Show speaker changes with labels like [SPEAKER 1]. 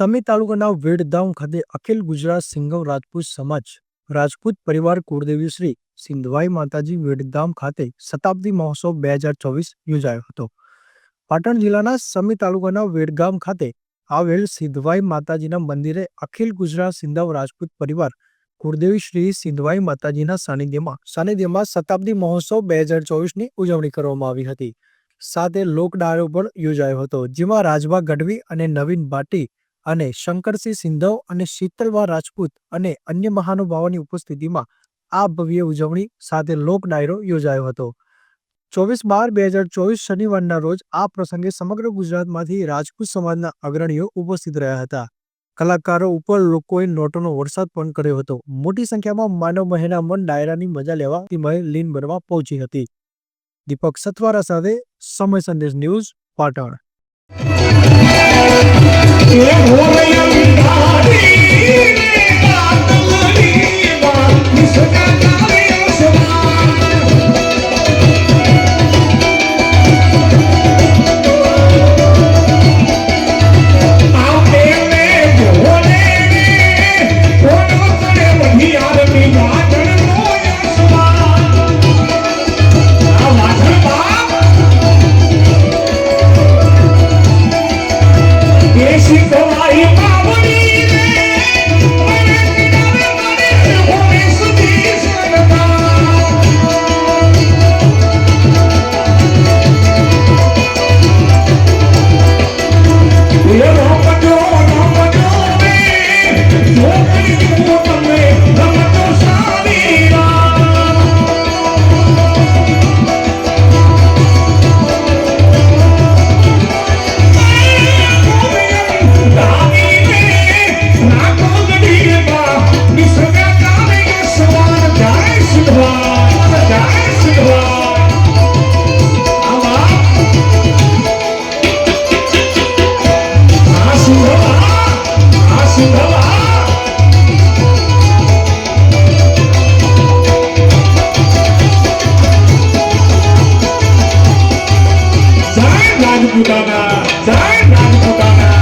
[SPEAKER 1] સમી તાલુકાના વેડધામ ખાતે અખિલ ગુજરાત સિંઘવ રાજપૂત સમાજ, રાજપૂત પરિવાર કુળદેવી શ્રી સિંધવાઈ માતાજી વેડધામ ખાતે શતાબ્દી મહોત્સવ બે હજાર ચોવીસ યોજાયો હતો. પાટણ જિલ્લાના સમી તાલુકાના વેડગામ ખાતે આવેલ સિંધવાઈ માતાજીના મંદિરે અખિલ ગુજરાત સિંધવ રાજપૂત પરિવાર કુળદેવી શ્રી સિંધવાઈ માતાજીના સાનિધ્યમાં સાનિધ્યમાં શતાબ્દી મહોત્સવ બે હજાર ચોવીસની ઉજવણી કરવામાં આવી હતી. સાથે લોકડાળો પણ યોજાયો હતો, જેમાં રાજભા ગઢવી અને નવીન ભાટી અને શંકરસિંહ સિંધવ અને શીતલવા રાજપૂત અને અન્ય મહાનુભાવોની ઉપસ્થિતિમાં આ ભવ્ય ઉજવણી સાથે લોક ડાયરો યોજાયો હતો. ચોવીસ બાર બે હજાર ચોવીસ શનિવારના રોજ આ પ્રસંગે સમગ્ર ગુજરાતમાંથી રાજપૂત સમાજના અગ્રણીઓ ઉપસ્થિત રહ્યા હતા. કલાકારો ઉપર લોકોએ નોટોનો વરસાદ પણ કર્યો હતો. મોટી સંખ્યામાં માનવ મહેના મન ડાયરાની મજા લેવા તેમાં લીન બનવા પહોંચી હતી. દીપક સતવારા સાથે સમય સંદેશ ન્યૂઝ પાટણ.
[SPEAKER 2] உரையம் নাম ফুটানা চায় নাম ফুটানা